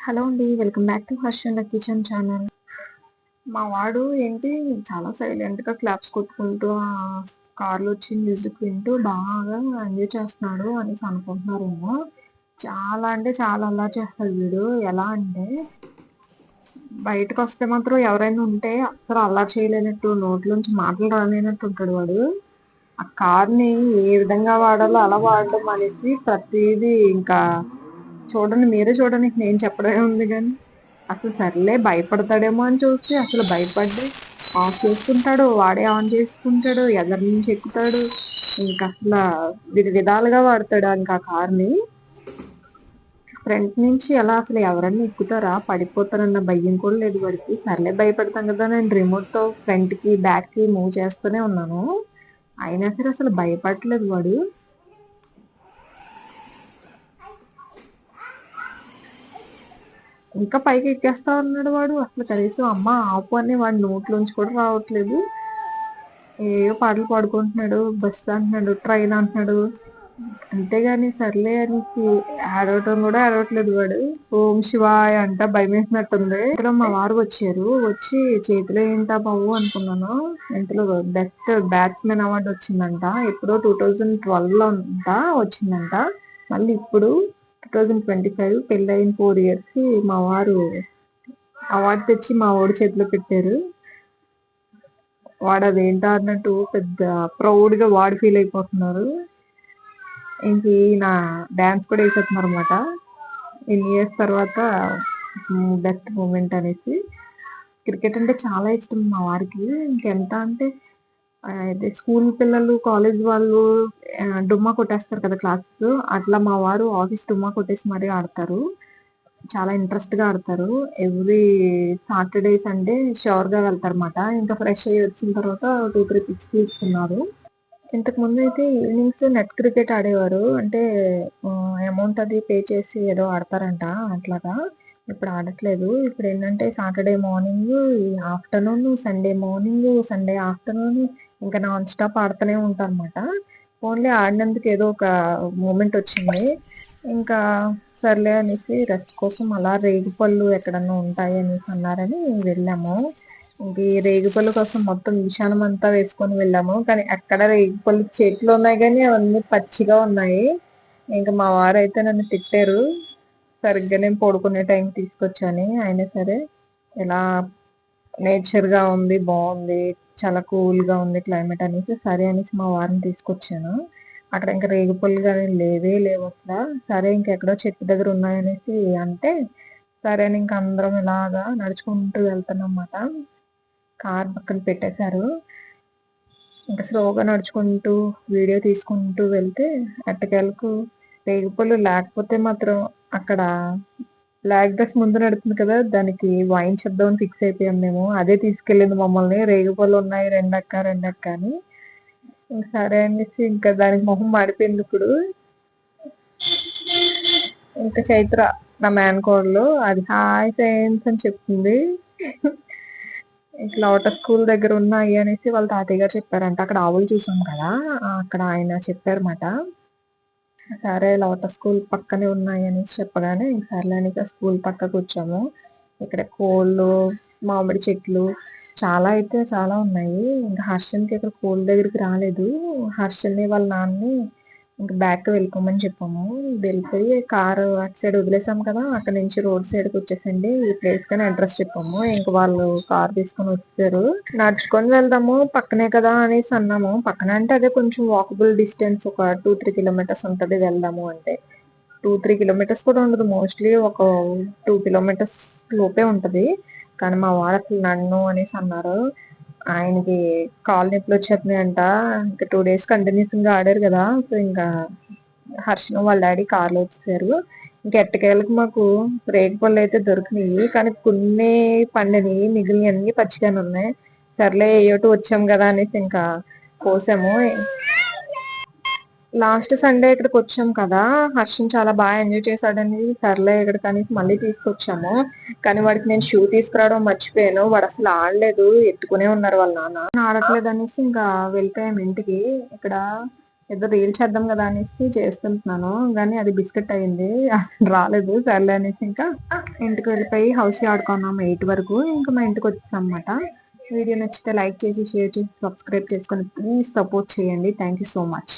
Hello అండి welcome back to Harshan kitchen channel. మా వాడు ఏంటి చాలా సైలెంట్గా క్లాప్స్ కొట్టుకుంటూ ఆ కార్లో వచ్చి మ్యూజిక్ వింటూ బాగా ఎంజాయ్ చేస్తున్నాడు అనేసి అనుకుంటున్నారేమో. చాలా అంటే చాలా అలా చేస్తాడు వీడు. ఎలా అంటే బయటకు వస్తే మాత్రం ఎవరైనా ఉంటే అసలు అలా చేయలేనట్టు నోట్లోంచి మాటలు రాలేనట్టు ఉంటాడు వాడు. ఆ కార్ని ఏ విధంగా వాడాలో అలా వాడడం అనేసి ప్రతిదీ ఇంకా చూడండి మీరే చూడండి నేను చెప్పడమే ఉంది కానీ. అసలు సర్లే భయపడతాడేమో అని చూస్తే అసలు భయపడి ఆఫ్ చేసుకుంటాడు వాడే ఆన్ చేసుకుంటాడు ఎదరి నుంచి ఎక్కుతాడు ఇంకా అసలు విధ విధాలుగా వాడతాడు ఇంకా ఆ కార్ని. ఫ్రంట్ నుంచి ఎలా అసలు ఎవరన్నా ఎక్కుతారా? పడిపోతారన్న భయం కూడా లేదు వాడికి. సర్లే భయపడతాం కదా నేను రిమోట్తో ఫ్రంట్కి కి మూవ్ చేస్తూనే ఉన్నాను. అయినా సరే అసలు భయపడలేదు వాడు. ఇంకా పైకి ఎక్కేస్తా ఉన్నాడు వాడు. అసలు కనీసం అమ్మ ఆపు అని వాడి నోట్లోంచి కూడా రావట్లేదు. ఏవో పాటలు పాడుకుంటున్నాడు బస్ అంటున్నాడు ట్రైన్ అంటున్నాడు. అంతేగాని సర్లే అని ఆడవటం కూడా ఆడవట్లేదు వాడు. ఓం శివాయ అంట భయం వేసినట్టుంది ఇంతలో మా వారు వచ్చారు. వచ్చి చేతిలో ఏంటా బాబు అనుకున్నాను. ఇంతలో బెస్ట్ బ్యాట్స్మెన్ అవార్డు వచ్చిందంట. ఎప్పుడో టూ థౌజండ్ ట్వెల్వ్లో అంట వచ్చిందంట. మళ్ళీ ఇప్పుడు టూ థౌజండ్ ట్వంటీ ఫైవ్ పెళ్ళైన ఫోర్ ఇయర్స్ మా వారు అవార్డు తెచ్చి మా ఓడి చేతిలో పెట్టారు. వాడు అదేంటా అన్నట్టు పెద్ద ప్రౌడ్గా వాడు ఫీల్ అయిపోతున్నారు. ఇంక నా డ్యాన్స్ కూడా వేసేస్తున్నారు అనమాట ఇన్ ఇయర్స్ తర్వాత బెస్ట్ మూమెంట్ అనేసి. క్రికెట్ అంటే చాలా ఇష్టం మా వారికి. ఇంకెంత అంటే అయితే స్కూల్ పిల్లలు కాలేజ్ వాళ్ళు డుమ్మా కొట్టేస్తారు కదా క్లాసెస్. అట్లా మా వారు ఆఫీస్ డుమ్మా కొట్టేసి మరీ ఆడతారు. చాలా ఇంట్రెస్ట్గా ఆడతారు. ఎవ్రీ సాటర్డే సండే షోర్గా వెళ్తారు అనమాట ఇంకా ఫ్రెష్ అయ్యి వచ్చిన తర్వాత టూ త్రీ పిక్స్ తీసుకున్నారు. ఇంతకు ముందు అయితే ఈవినింగ్స్ నెట్ క్రికెట్ ఆడేవారు. అంటే అమౌంట్ అది పే చేసి ఏదో ఆడతారంట అట్లాగా. ఇప్పుడు ఆడట్లేదు. ఇప్పుడు ఏంటంటే Saturday morning afternoon Sunday morning Sunday afternoon ఇంకా నాన్ స్టాప్ ఆడుతూనే ఉంటాను అనమాట ఓన్లీ ఆడినందుకు ఏదో ఒక మూమెంట్ వచ్చింది. ఇంకా సర్లే అనేసి రెస్ట్ కోసం అలా రేగుపళ్ళు ఎక్కడన్నా ఉంటాయి అనేసి అన్నారని వెళ్ళాము. ఈ రేగిపళ్ళు కోసం మొత్తం విషానం అంతా వేసుకొని వెళ్ళాము. కానీ ఎక్కడ రేగిపళ్ళు చెట్లు ఉన్నాయి కానీ అవన్నీ పచ్చిగా ఉన్నాయి. ఇంకా మా వారు అయితే నన్ను తిట్టారు. సరిగ్గా నేను పడుకునే టైం తీసుకొచ్చాను. అయినా సరే ఇలా నేచర్గా ఉంది బాగుంది చాలా కూల్గా ఉంది క్లైమేట్ అనేసి సరే అనేసి మా వారిని తీసుకొచ్చాను. అక్కడ ఇంకా రేగిపళ్ళు కానీ లేవే లేవు అసలు. సరే ఇంకెక్కడో చెట్టు దగ్గర ఉన్నాయనేసి అంటే సరే అని ఇంకా అందరం ఇలాగా నడుచుకుంటూ వెళ్తానమాట అన్నమాట కార్ పక్కన పెట్టేశారు. ఇంకా స్లోగా నడుచుకుంటూ వీడియో తీసుకుంటూ వెళ్తే అట్టకెలకు రేగిపళ్ళు లేకపోతే మాత్రం అక్కడ బ్లాక్ డ్రెస్ ముందు నడుతుంది కదా దానికి వైన్ చెప్దామని ఫిక్స్ అయిపోయాం మేము. అదే తీసుకెళ్ళింది మమ్మల్ని. రేగుపళ్ళు ఉన్నాయి రెండక్క రెండక్క అని. సరే అనేసి ఇంకా దానికి మొహం మాడిపోయింది ఇప్పుడు. ఇంకా చైత్ర నా మేనకోడలు అది హాయ్ సైన్స్ అని చెప్తుంది. ఇట్లా వాటర్ స్కూల్ దగ్గర ఉన్నాయి అనేసి వాళ్ళ తాతయ్య గారు చెప్పారంట. అక్కడ ఆవులు చూసాం కదా అక్కడ ఆయన చెప్పారన్నమాట. సరే వాటర్ స్కూల్ పక్కనే ఉన్నాయి అనేసి చెప్పగానే సర్లే స్కూల్ పక్కకు వచ్చాము ఇక్కడ కోళ్ళు మామిడి చెట్లు చాలా అయితే చాలా ఉన్నాయి. ఇంకా హర్షన్కి ఇక్కడ కోళ్ళ దగ్గరికి రాలేదు. హర్షన్ని వాళ్ళ నాన్నని ఇంకా బ్యాక్ వెళ్ళిపోమని చెప్పాము. వెళ్ళిపోయి కారు అటు సైడ్ వదిలేసాం కదా అక్కడ నుంచి రోడ్ సైడ్కి వచ్చేసండి. ఈ ప్లేస్ కానీ అడ్రస్ చెప్పాము. ఇంకా వాళ్ళు కార్ తీసుకొని వచ్చారు. నడుచుకొని వెళ్దాము పక్కనే కదా అనేసి అన్నాము. పక్కన అంటే అదే కొంచెం వాకబుల్ డిస్టెన్స్ ఒక టూ త్రీ కిలోమీటర్స్ ఉంటుంది వెళ్దాము అంటే. టూ త్రీ కిలోమీటర్స్ కూడా ఉండదు. మోస్ట్లీ ఒక టూ కిలోమీటర్స్ లోపే ఉంటుంది. కానీ మా వారు అసలు నన్ను అనేసి అన్నారు. ఆయనకి కాలు నొప్పులు వచ్చేస్తున్నాయి అంట ఇంకా టూ డేస్ కంటిన్యూస్ ఆడారు కదా. సో ఇంకా హర్షం వాళ్ళ డాడీ కార్లో వచ్చేసారు. ఇంకా ఎట్టకేళ్ళకి మాకు రేగు పళ్ళు అయితే దొరికినాయి. కానీ కొన్ని పండినాయి మిగిలిన అన్ని పచ్చిగానే ఉన్నాయి. సర్లే ఏయోటి వచ్చాం కదా అనేసి ఇంకా కోసాము. లాస్ట్ సండే ఇక్కడికి వచ్చాం కదా. హర్షం చాలా బాగా ఎంజాయ్ చేశాడని సర్లే ఇక్కడికి అనేసి మళ్ళీ తీసుకొచ్చాము. కానీ వాడికి నేను షూ తీసుకురావడం మర్చిపోయాను. వాడు అసలు ఆడలేదు. ఎత్తుకునే ఉన్నారు వాళ్ళ నాన్న. ఆడట్లేదు అనేసి ఇంకా వెళ్ళిపోయాం ఇంటికి. ఇక్కడ ఏదో రీల్ చేద్దాం కదా అనేసి చేస్తుంటున్నాను. కానీ అది బిస్కెట్ అయింది. రాలేదు. సర్లే అనేసి ఇంకా ఇంటికి వెళ్ళిపోయి హౌస్ ఆడుకున్నాం ఎయిట్ వరకు. ఇంకా మా ఇంటికి వచ్చాం అనమాట వీడియో నచ్చితే లైక్ చేసి షేర్ చేసి సబ్స్క్రైబ్ చేసుకొని ప్లీజ్ సపోర్ట్ చేయండి. Thank you so much.